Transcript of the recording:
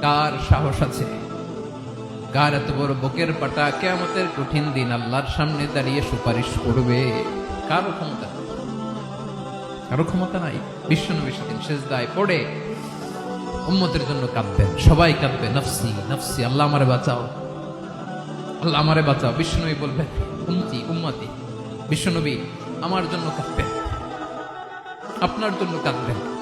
কার সাহস আছে? কার এত বড় বুকের পাটা? কেয়ামতের কঠিন দিন আল্লাহর সামনে দাঁড়িয়ে সুপারিশ করবে। কারও ক্ষমতা কারও ক্ষমতা নাই। বিশ্বনবী সেদিন শেষদায় পড়ে উম্মতের জন্য কাঁদবেন। সবাই কাঁদবে, নফসি নফসি, আল্লাহ আমারে বাঁচাও। আল্লাহ আমারে বাঁচাও। বিশ্বনবী বলবেন, উম্মতি উম্মতি, বিশ্বনবী আমার জন্য কাঁদবেন। আপনার জন্য কাঁদবেন।